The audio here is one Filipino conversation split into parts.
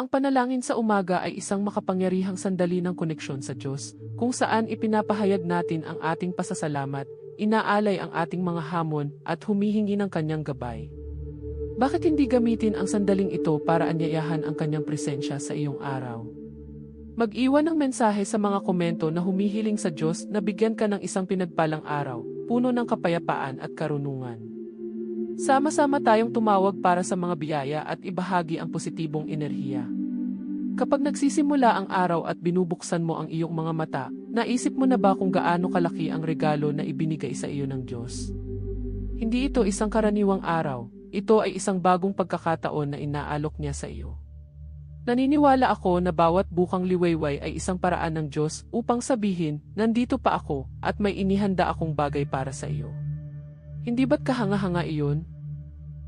Ang panalangin sa umaga ay isang makapangyarihang sandali ng koneksyon sa Diyos, kung saan ipinapahayag natin ang ating pasasalamat, inaalay ang ating mga hamon, at humihingi ng kanyang gabay. Bakit hindi gamitin ang sandaling ito para anyayahan ang kanyang presensya sa iyong araw? Mag-iwan ng mensahe sa mga komento na humihiling sa Diyos na bigyan ka ng isang pinagpalang araw, puno ng kapayapaan at karunungan. Sama-sama tayong tumawag para sa mga biyaya at ibahagi ang positibong enerhiya. Kapag nagsisimula ang araw at binubuksan mo ang iyong mga mata, naisip mo na ba kung gaano kalaki ang regalo na ibinigay sa iyo ng Diyos? Hindi ito isang karaniwang araw, ito ay isang bagong pagkakataon na inaalok niya sa iyo. Naniniwala ako na bawat bukang liwayway ay isang paraan ng Diyos upang sabihin, nandito pa ako at may inihanda akong bagay para sa iyo. Hindi ba't kahanga-hanga iyon?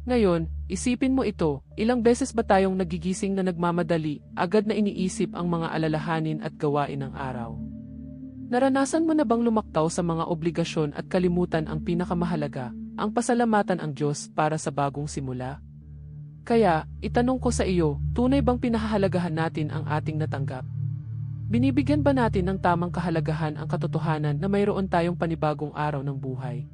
Ngayon, isipin mo ito, ilang beses ba tayong nagigising na nagmamadali, agad na iniisip ang mga alalahanin at gawain ng araw? Naranasan mo na bang lumaktaw sa mga obligasyon at kalimutan ang pinakamahalaga, ang pasalamatan ang Diyos para sa bagong simula? Kaya, itanong ko sa iyo, tunay bang pinahahalagahan natin ang ating natanggap? Binibigyan ba natin ng tamang kahalagahan ang katotohanan na mayroon tayong panibagong araw ng buhay?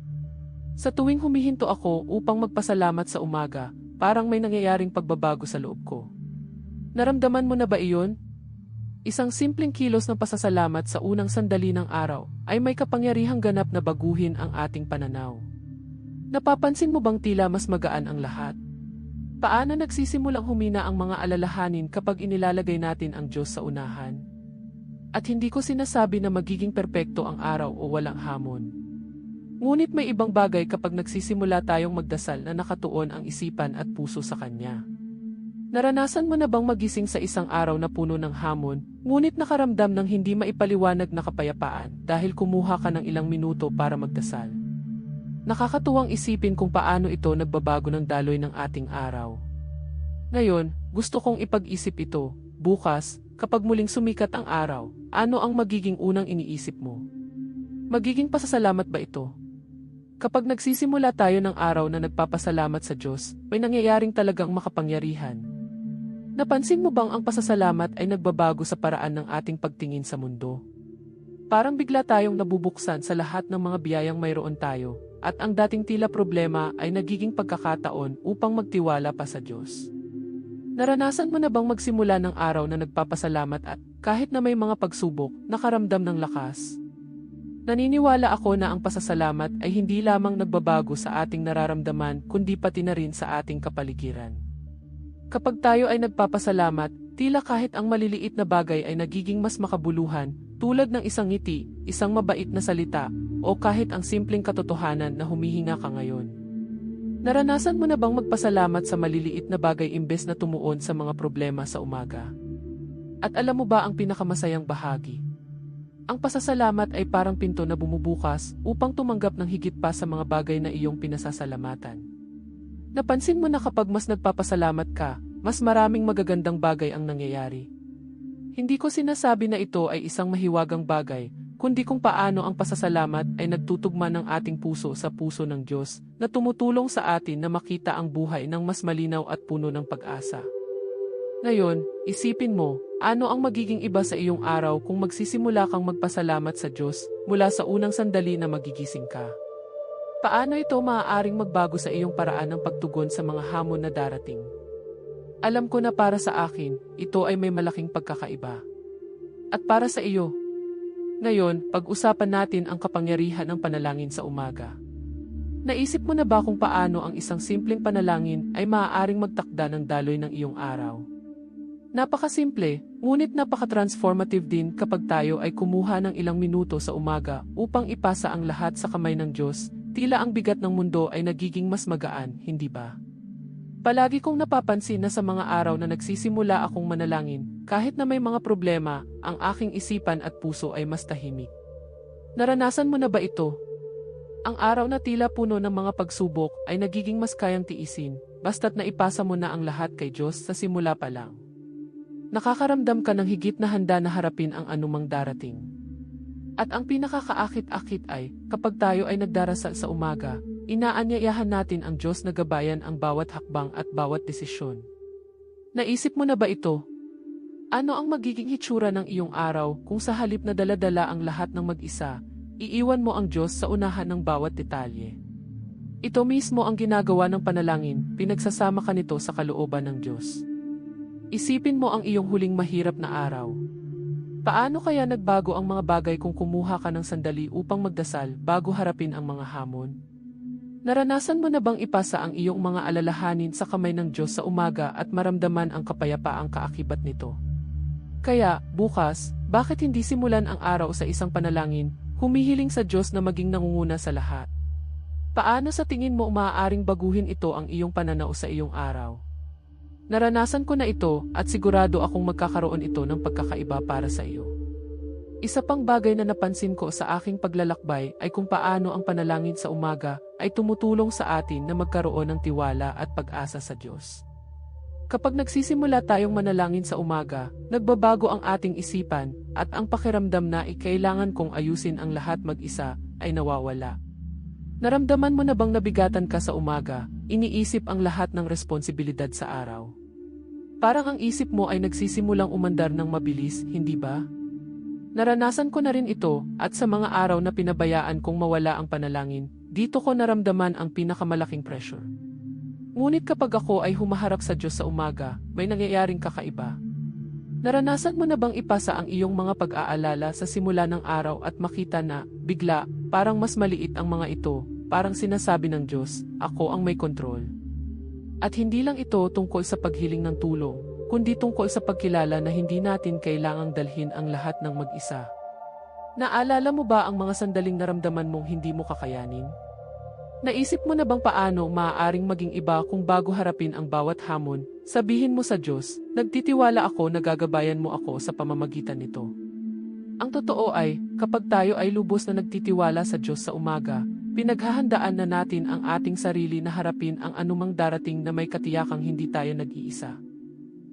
Sa tuwing humihinto ako upang magpasalamat sa umaga, parang may nangyayaring pagbabago sa loob ko. Naramdaman mo na ba iyon? Isang simpleng kilos ng pasasalamat sa unang sandali ng araw ay may kapangyarihang ganap na baguhin ang ating pananaw. Napapansin mo bang tila mas magaan ang lahat? Paano nagsisimulang humina ang mga alalahanin kapag inilalagay natin ang Diyos sa unahan? At hindi ko sinasabi na magiging perpekto ang araw o walang hamon. Ngunit may ibang bagay kapag nagsisimula tayong magdasal na nakatuon ang isipan at puso sa Kanya. Naranasan mo na bang magising sa isang araw na puno ng hamon, ngunit nakaramdam ng hindi maipaliwanag na kapayapaan dahil kumuha ka ng ilang minuto para magdasal? Nakakatuwang isipin kung paano ito nagbabago ng daloy ng ating araw. Ngayon, gusto kong ipag-isip ito, bukas, kapag muling sumikat ang araw, ano ang magiging unang iniisip mo? Magiging pasasalamat ba ito? Kapag nagsisimula tayo ng araw na nagpapasalamat sa Diyos, may nangyayaring talagang makapangyarihan. Napansin mo bang ang pasasalamat ay nagbabago sa paraan ng ating pagtingin sa mundo? Parang bigla tayong nabubuksan sa lahat ng mga biyayang mayroon tayo, at ang dating tila problema ay nagiging pagkakataon upang magtiwala pa sa Diyos. Naranasan mo na bang magsimula ng araw na nagpapasalamat at, kahit na may mga pagsubok, nakaramdam ng lakas? Naniniwala ako na ang pasasalamat ay hindi lamang nagbabago sa ating nararamdaman kundi pati na rin sa ating kapaligiran. Kapag tayo ay nagpapasalamat, tila kahit ang maliliit na bagay ay nagiging mas makabuluhan, tulad ng isang ngiti, isang mabait na salita, o kahit ang simpleng katotohanan na humihinga ka ngayon. Naranasan mo na bang magpasalamat sa maliliit na bagay imbes na tumuon sa mga problema sa umaga? At alam mo ba ang pinakamasayang bahagi? Ang pasasalamat ay parang pinto na bumubukas upang tumanggap ng higit pa sa mga bagay na iyong pinasasalamatan. Napansin mo na kapag mas nagpapasalamat ka, mas maraming magagandang bagay ang nangyayari. Hindi ko sinasabi na ito ay isang mahiwagang bagay, kundi kung paano ang pasasalamat ay nagtutugma ng ating puso sa puso ng Diyos na tumutulong sa atin na makita ang buhay ng mas malinaw at puno ng pag-asa. Ngayon, isipin mo, ano ang magiging iba sa iyong araw kung magsisimula kang magpasalamat sa Diyos mula sa unang sandali na magigising ka? Paano ito maaaring magbago sa iyong paraan ng pagtugon sa mga hamon na darating? Alam ko na para sa akin, ito ay may malaking pagkakaiba. At para sa iyo, ngayon, pag-usapan natin ang kapangyarihan ng panalangin sa umaga. Naisip mo na ba kung paano ang isang simpleng panalangin ay maaaring magtakda ng daloy ng iyong araw? Napakasimple, ngunit napaka-transformative din kapag tayo ay kumuha ng ilang minuto sa umaga upang ipasa ang lahat sa kamay ng Diyos, tila ang bigat ng mundo ay nagiging mas magaan, hindi ba? Palagi kong napapansin na sa mga araw na nagsisimula akong manalangin, kahit na may mga problema, ang aking isipan at puso ay mas tahimik. Naranasan mo na ba ito? Ang araw na tila puno ng mga pagsubok ay nagiging mas kayang tiisin, basta't naipasa mo na ang lahat kay Diyos sa simula pa lang. Nakakaramdam ka ng higit na handa na harapin ang anumang darating. At ang pinakakaakit-akit ay, kapag tayo ay nagdarasal sa umaga, inaanyayahan natin ang Diyos na gabayan ang bawat hakbang at bawat desisyon. Naisip mo na ba ito? Ano ang magiging hitsura ng iyong araw kung sa halip na daladala ang lahat ng mag-isa, iiwan mo ang Diyos sa unahan ng bawat detalye? Ito mismo ang ginagawa ng panalangin, pinagsasama ka nito sa kalooban ng Diyos. Isipin mo ang iyong huling mahirap na araw. Paano kaya nagbago ang mga bagay kung kumuha ka ng sandali upang magdasal bago harapin ang mga hamon? Naranasan mo na bang ipasa ang iyong mga alalahanin sa kamay ng Diyos sa umaga at maramdaman ang kapayapaang kaakibat nito? Kaya, bukas, bakit hindi simulan ang araw sa isang panalangin, humihiling sa Diyos na maging nangunguna sa lahat? Paano sa tingin mo maaaring baguhin ito ang iyong pananaw sa iyong araw? Naranasan ko na ito at sigurado akong magkakaroon ito ng pagkakaiba para sa iyo. Isa pang bagay na napansin ko sa aking paglalakbay ay kung paano ang panalangin sa umaga ay tumutulong sa atin na magkaroon ng tiwala at pag-asa sa Diyos. Kapag nagsisimula tayong manalangin sa umaga, nagbabago ang ating isipan at ang pakiramdam na ikailangan kong ayusin ang lahat mag-isa ay nawawala. Naramdaman mo na bang nabigatan ka sa umaga, iniisip ang lahat ng responsibilidad sa araw? Parang ang isip mo ay nagsisimulang umandar ng mabilis, hindi ba? Naranasan ko na rin ito at sa mga araw na pinabayaan kong mawala ang panalangin, dito ko naramdaman ang pinakamalaking pressure. Ngunit kapag ako ay humaharap sa Diyos sa umaga, may nangyayaring kakaiba. Naranasan mo na bang ipasa ang iyong mga pag-aalala sa simula ng araw at makita na, bigla, parang mas maliit ang mga ito, parang sinasabi ng Diyos, ako ang may kontrol. At hindi lang ito tungkol sa paghiling ng tulong, kundi tungkol sa pagkilala na hindi natin kailangang dalhin ang lahat ng mag-isa. Naalala mo ba ang mga sandaling naramdaman mong hindi mo kakayanin? Naisip mo na bang paano maaaring maging iba kung bago harapin ang bawat hamon, sabihin mo sa Diyos, nagtitiwala ako na gagabayan mo ako sa pamamagitan nito. Ang totoo ay, kapag tayo ay lubos na nagtitiwala sa Diyos sa umaga, pinaghahandaan na natin ang ating sarili na harapin ang anumang darating na may katiyakang hindi tayo nag-iisa.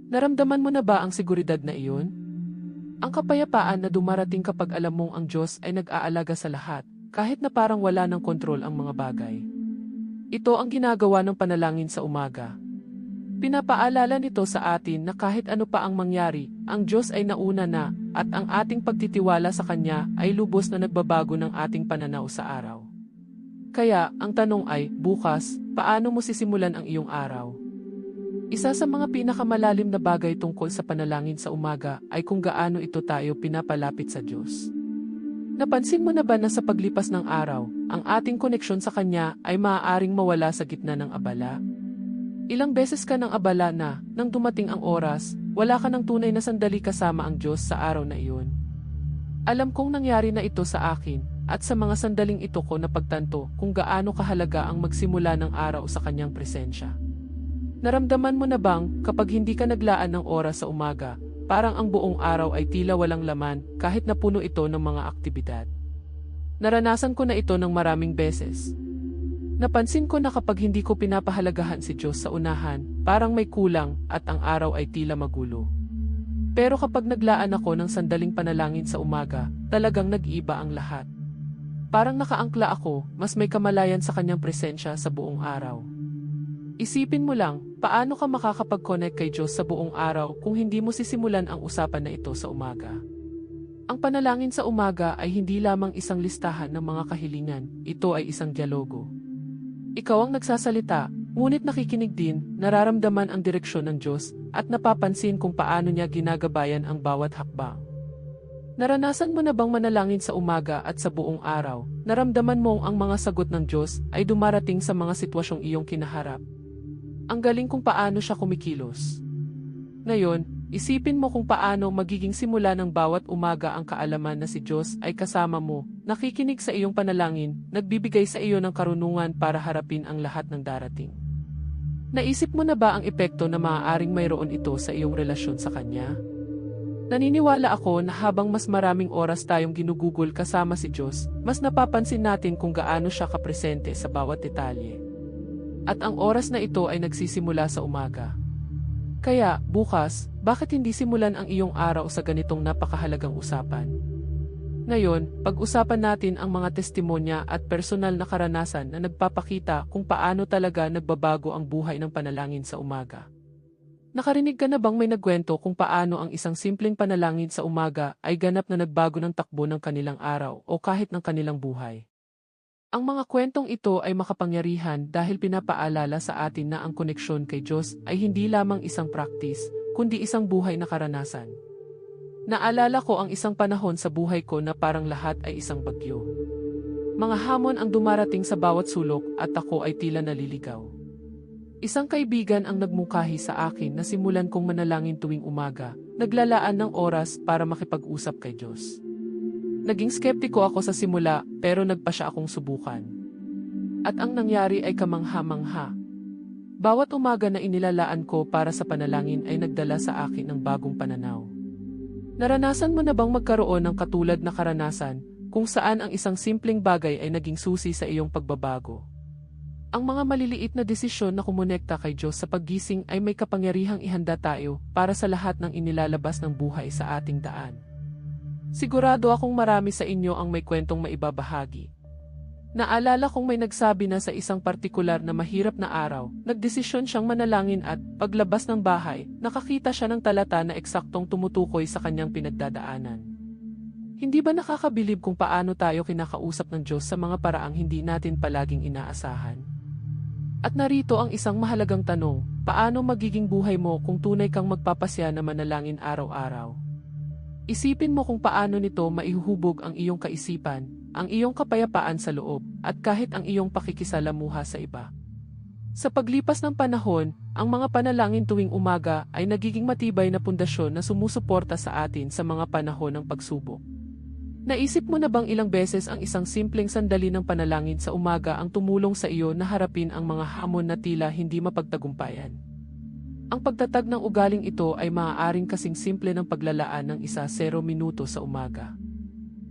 Naramdaman mo na ba ang seguridad na iyon? Ang kapayapaan na dumarating kapag alam mong ang Diyos ay nag-aalaga sa lahat, kahit na parang wala ng kontrol ang mga bagay. Ito ang ginagawa ng panalangin sa umaga. Pinapaalala nito sa atin na kahit ano pa ang mangyari, ang Diyos ay nauna na, at ang ating pagtitiwala sa Kanya ay lubos na nagbabago ng ating pananaw sa araw. Kaya, ang tanong ay, bukas, paano mo sisimulan ang iyong araw? Isa sa mga pinakamalalim na bagay tungkol sa panalangin sa umaga ay kung gaano ito tayo pinapalapit sa Diyos. Napansin mo na ba na sa paglipas ng araw, ang ating koneksyon sa Kanya ay maaaring mawala sa gitna ng abala? Ilang beses ka ng abala na, nang dumating ang oras, wala ka ng tunay na sandali kasama ang Diyos sa araw na iyon. Alam kong nangyari na ito sa akin, at sa mga sandaling ito ko napagtanto kung gaano kahalaga ang magsimula ng araw sa Kanyang presensya. Naramdaman mo na bang kapag hindi ka naglaan ng oras sa umaga, Parang ang buong araw ay tila walang laman kahit na puno ito ng mga aktibidad. Naranasan ko na ito ng maraming beses. Napansin ko na kapag hindi ko pinapahalagahan si Diyos sa unahan, parang may kulang at ang araw ay tila magulo. Pero kapag naglaan ako ng sandaling panalangin sa umaga, talagang nag-iba ang lahat. Parang nakaangkla ako, mas may kamalayan sa kanyang presensya sa buong araw. Isipin mo lang, paano ka makakapag-connect kay Diyos sa buong araw kung hindi mo sisimulan ang usapan na ito sa umaga? Ang panalangin sa umaga ay hindi lamang isang listahan ng mga kahilingan, ito ay isang dialogo. Ikaw ang nagsasalita, ngunit nakikinig din, nararamdaman ang direksyon ng Diyos, at napapansin kung paano niya ginagabayan ang bawat hakbang. Naranasan mo na bang manalangin sa umaga at sa buong araw, naramdaman mong ang mga sagot ng Diyos ay dumarating sa mga sitwasyong iyong kinaharap? Ang galing kung paano siya kumikilos. Ngayon, isipin mo kung paano magiging simula ng bawat umaga ang kaalaman na si Diyos ay kasama mo, nakikinig sa iyong panalangin, nagbibigay sa iyo ng karunungan para harapin ang lahat ng darating. Naisip mo na ba ang epekto na maaaring mayroon ito sa iyong relasyon sa Kanya? Naniniwala ako na habang mas maraming oras tayong ginugugol kasama si Diyos, mas napapansin natin kung gaano siya kapresente sa bawat detalye. At ang oras na ito ay nagsisimula sa umaga. Kaya, bukas, bakit hindi simulan ang iyong araw sa ganitong napakahalagang usapan? Ngayon, pag-usapan natin ang mga testimonya at personal na karanasan na nagpapakita kung paano talaga nagbabago ang buhay ng panalangin sa umaga. Nakarinig ka na bang may nagkwento kung paano ang isang simpleng panalangin sa umaga ay ganap na nagbago ng takbo ng kanilang araw o kahit ng kanilang buhay? Ang mga kwentong ito ay makapangyarihan dahil pinapaalala sa atin na ang koneksyon kay Diyos ay hindi lamang isang practice, kundi isang buhay na karanasan. Naalala ko ang isang panahon sa buhay ko na parang lahat ay isang bagyo. Mga hamon ang dumarating sa bawat sulok at ako ay tila naliligaw. Isang kaibigan ang nagmungkahi sa akin na simulan kong manalangin tuwing umaga, naglalaan ng oras para makipag-usap kay Diyos. Naging skeptiko ako sa simula pero nagpa siya akong subukan. At ang nangyari ay kamangha-mangha. Bawat umaga na inilalaan ko para sa panalangin ay nagdala sa akin ng bagong pananaw. Naranasan mo na bang magkaroon ng katulad na karanasan kung saan ang isang simpleng bagay ay naging susi sa iyong pagbabago? Ang mga maliliit na desisyon na kumonekta kay Diyos sa paggising ay may kapangyarihang ihanda tayo para sa lahat ng inilalabas ng buhay sa ating daan. Sigurado akong marami sa inyo ang may kwentong maibabahagi. Naalala kong may nagsabi na sa isang partikular na mahirap na araw, nagdesisyon siyang manalangin at, paglabas ng bahay, nakakita siya ng talata na eksaktong tumutukoy sa kanyang pinagdadaanan. Hindi ba nakakabilib kung paano tayo kinakausap ng Diyos sa mga paraang hindi natin palaging inaasahan? At narito ang isang mahalagang tanong, paano magiging buhay mo kung tunay kang magpapasya na manalangin araw-araw? Isipin mo kung paano nito maihuhubog ang iyong kaisipan, ang iyong kapayapaan sa loob, at kahit ang iyong pakikisalamuha sa iba. Sa paglipas ng panahon, ang mga panalangin tuwing umaga ay nagiging matibay na pundasyon na sumusuporta sa atin sa mga panahon ng pagsubok. Naisip mo na bang ilang beses ang isang simpleng sandali ng panalangin sa umaga ang tumulong sa iyo na harapin ang mga hamon na tila hindi mapagtagumpayan? Ang pagtatag ng ugaling ito ay maaaring kasing simple ng paglalaan ng isa 0 minuto sa umaga.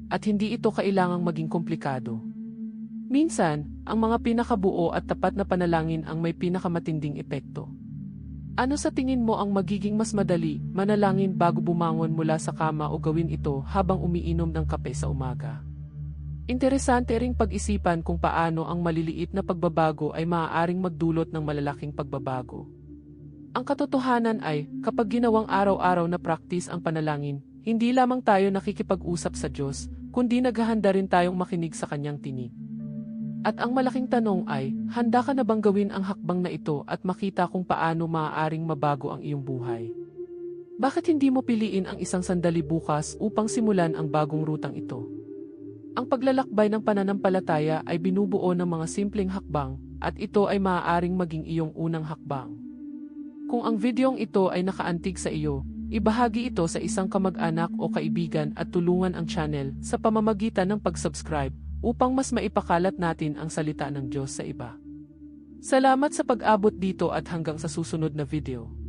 At hindi ito kailangang maging komplikado. Minsan, ang mga pinakabuo at tapat na panalangin ang may pinakamatinding epekto. Ano sa tingin mo ang magiging mas madali, manalangin bago bumangon mula sa kama o gawin ito habang umiinom ng kape sa umaga? Interesante ring pag-isipan kung paano ang maliliit na pagbabago ay maaaring magdulot ng malalaking pagbabago. Ang katotohanan ay, kapag ginawang araw-araw na praktis ang panalangin, hindi lamang tayo nakikipag-usap sa Diyos, kundi naghahanda rin tayong makinig sa Kanyang tinig. At ang malaking tanong ay, handa ka na bang gawin ang hakbang na ito at makita kung paano maaaring mabago ang iyong buhay? Bakit hindi mo piliin ang isang sandali bukas upang simulan ang bagong rutang ito? Ang paglalakbay ng pananampalataya ay binubuo ng mga simpleng hakbang at ito ay maaaring maging iyong unang hakbang. Kung ang videong ito ay nakaantig sa iyo, ibahagi ito sa isang kamag-anak o kaibigan at tulungan ang channel sa pamamagitan ng pag-subscribe upang mas maipakalat natin ang salita ng Diyos sa iba. Salamat sa pag-abot dito at hanggang sa susunod na video.